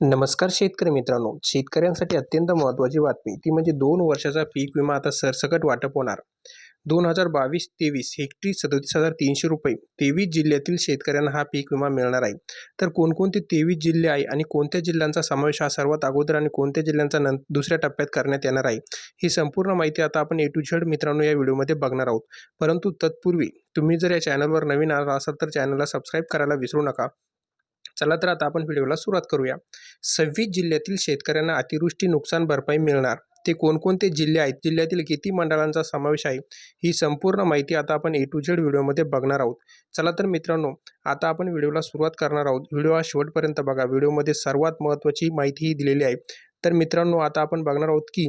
नमस्कार शेतकरी मित्रांनो. शेतकऱ्यांसाठी अत्यंत महत्त्वाची बातमी. ती म्हणजे दोन वर्षाचा पीक विमा आता सरसकट वाटप होणार. दोन हजार बावीस तेवीस हेक्टरी सदोतीस हजार तीनशे रुपये. तेवीस जिल्ह्यातील शेतकऱ्यांना हा पीक विमा मिळणार आहे. तर कोणकोणते तेवीस जिल्हे आहे आणि कोणत्या जिल्ह्यांचा समावेश हा सर्वात अगोदर आणि कोणत्या जिल्ह्यांचा नं दुसऱ्या टप्प्यात करण्यात येणार आहे? ही संपूर्ण माहिती आता आपण ए टू झेड मित्रांनो या व्हिडिओमध्ये बघणार आहोत. परंतु तत्पूर्वी तुम्ही जर या चॅनलवर नवीन आला असाल तर चॅनलला सबस्क्राईब करायला विसरू नका. चला तर आता आपण व्हिडिओला सुरुवात करूया. सव्वीस जिल्ह्यातील शेतकऱ्यांना अतिवृष्टी नुकसान भरपाई मिळणार. ते कोणकोणते जिल्हे आहेत? जिल्ह्यातील किती मंडळांचा समावेश आहे? ही संपूर्ण माहिती आता आपण ए टू झेड व्हिडिओमध्ये बघणार आहोत. चला तर मित्रांनो आता आपण व्हिडिओला सुरुवात करणार आहोत. व्हिडिओ हा शेवटपर्यंत बघा. व्हिडिओमध्ये सर्वात महत्त्वाची माहिती ही दिलेली आहे. तर मित्रांनो आता आपण बघणार आहोत की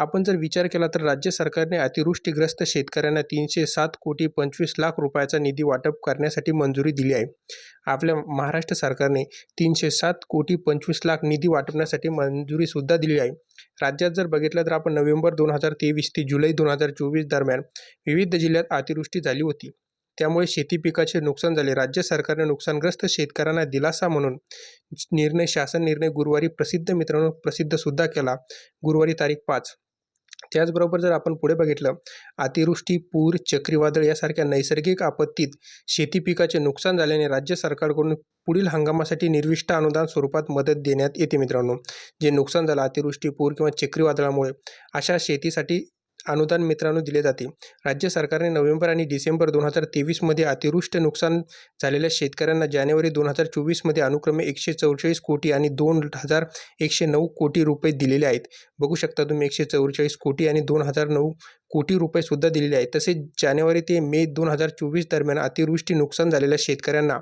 आपण जर विचार केला तर राज्य सरकारने अतिवृष्टीग्रस्त शेतकऱ्यांना तीनशे सात कोटी पंचवीस लाख रुपयाचा निधी वाटप करण्यासाठी मंजुरी दिली आहे. आपल्या महाराष्ट्र सरकारने तीनशे सात कोटी पंचवीस लाख निधी वाटपण्यासाठी मंजुरीसुद्धा दिली आहे. राज्यात जर बघितलं तर आपण नोव्हेंबर दोन हजार तेवीस ते जुलै दोन हजार चोवीस दरम्यान विविध जिल्ह्यात अतिवृष्टी झाली होती. त्यामुळे शेती पिकाचे नुकसान झाले. राज्य सरकारने नुकसानग्रस्त शेतकऱ्यांना दिलासा म्हणून निर्णय शासन निर्णय गुरुवारी प्रसिद्ध मित्रांनो प्रसिद्धसुद्धा केला. गुरुवारी तारीख पाच. त्याचबरोबर जर आपण पुढे बघितलं अतिवृष्टी पूर चक्रीवादळ यासारख्या नैसर्गिक आपत्तीत शेती पिकाचे नुकसान झाल्याने राज्य सरकारकडून पुढील हंगामासाठी निर्विष्ट अनुदान स्वरूपात मदत देण्यात येते मित्रांनो. जे नुकसान झालं अतिवृष्टी पूर किंवा चक्रीवादळामुळे अशा शेतीसाठी अनुदान मित्रांनो दिले जाते. राज्य सरकारने नोव्हेंबर आणि डिसेंबर दोन हजार तेवीसमध्ये अतिवृष्ट नुकसान झालेल्या शेतकऱ्यांना जानेवारी दोन हजार चोवीसमध्ये अनुक्रमे एकशे चौवेचाळीस कोटी आणि दोन हजार एकशे नऊ कोटी रुपये दिलेले आहेत. बघू शकता तुम्ही एकशे चौवेचाळीस कोटी आणि दोन हजार नऊ कोटी रुपयेसुद्धा दिलेले आहेत. तसेच जानेवारी ते मे दोन हजार चोवीस दरम्यान अतिवृष्टी नुकसान झालेल्या शेतकऱ्यांना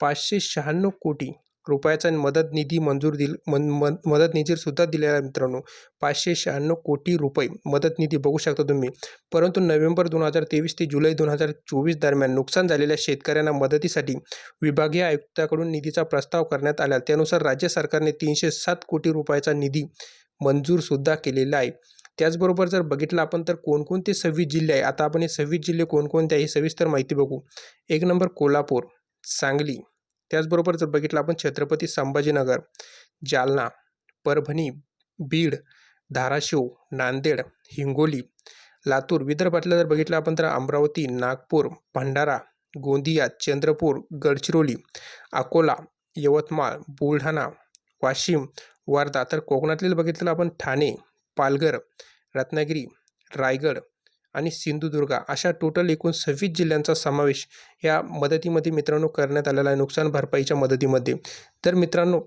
पाचशे शहाण्णव कोटी रुपयाचा मदत निधी मंजूर दिल मन मन मदत निधीसुद्धा दिलेला आहे मित्रांनो. पाचशे शहाण्णव कोटी रुपये मदत निधी बघू शकता तुम्ही. परंतु नोव्हेंबर दोन हजार तेवीस ते जुलै दोन हजार चोवीस दरम्यान नुकसान झालेल्या शेतकऱ्यांना मदतीसाठी विभागीय आयुक्ताकडून निधीचा प्रस्ताव करण्यात आला. त्यानुसार राज्य सरकारने तीनशे सात कोटी रुपयाचा निधी मंजूरसुद्धा केलेला आहे. त्याचबरोबर जर बघितलं आपण तर कोणकोणते सव्वीस जिल्हे आहे आता आपण हे सव्वीस जिल्हे कोणकोणते आहे ही सविस्तर माहिती बघू. एक नंबर कोल्हापूर सांगली. त्याचबरोबर जर बघितलं आपण छत्रपती संभाजीनगर जालना परभणी बीड धाराशिव नांदेड हिंगोली लातूर विदर्भातलं जर बघितलं आपण तर अमरावती नागपूर भंडारा गोंदिया चंद्रपूर गडचिरोली अकोला यवतमाळ बुलढाणा वाशिम वर्धा तर कोकणातले बघितलं आपण ठाणे पालघर रत्नागिरी रायगड आणि सिंधुदुर्ग अशा टोटल एकूण सव्वीस जिल्ह्यांचा समावेश या मदतीमध्ये मित्रांनो करण्यात आलेला आहे. नुकसान भरपाईच्या मदतीमध्ये. तर मित्रांनो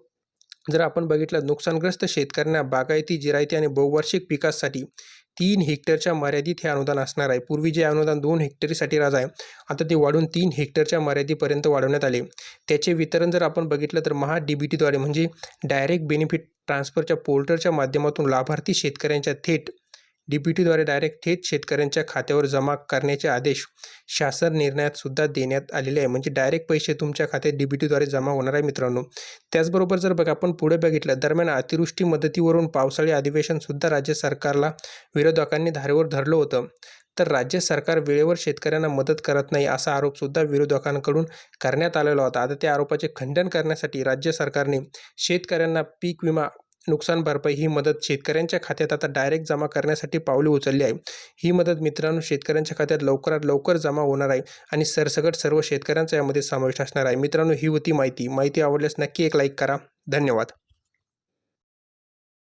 जर आपण बघितलं नुकसानग्रस्त शेतकऱ्यांना बागायती जिरायती आणि बहुवार्षिक पिकासाठी तीन हेक्टरच्या मर्यादित हे अनुदान असणार आहे. पूर्वी जे अनुदान दोन हेक्टरीसाठी राज आहे आता ते वाढून तीन हेक्टरच्या मर्यादेपर्यंत वाढवण्यात आले. त्याचे वितरण जर आपण बघितलं तर महा डी बी टीद्वारे म्हणजे डायरेक्ट बेनिफिट ट्रान्सफरच्या पोर्टलच्या माध्यमातून लाभार्थी शेतकऱ्यांच्या थेट डी टीद्वारे डायरेक्ट थेट शेतकऱ्यांच्या खात्यावर जमा करण्याचे आदेश शासन निर्णयात सुद्धा देण्यात आलेले आहे. म्हणजे डायरेक्ट पैसे तुमच्या खात्यात डी टीद्वारे जमा होणार आहे मित्रांनो. त्याचबरोबर जर बघा आपण पुढे बघितलं दरम्यान अतिवृष्टी मदतीवरून पावसाळी अधिवेशनसुद्धा राज्य सरकारला विरोधकांनी धारेवर धरलं होतं. तर राज्य सरकार वेळेवर शेतकऱ्यांना मदत करत नाही असा आरोपसुद्धा विरोधकांकडून करण्यात आलेला होता. आता त्या आरोपाचे खंडन करण्यासाठी राज्य सरकारने शेतकऱ्यांना पीक विमा नुकसान भरपाई ही मदत शेतकऱ्यांच्या खात्यात आता डायरेक्ट जमा करण्यासाठी पावले उचलली आहे. ही मदत मित्रांनो शेतकऱ्यांच्या खात्यात लवकरात लवकर जमा होणार आहे आणि सरसकट सर्व शेतकऱ्यांचा यामध्ये समावेश असणार आहे. मित्रांनो ही होती माहिती. माहिती आवडल्यास नक्की एक लाईक करा. धन्यवाद.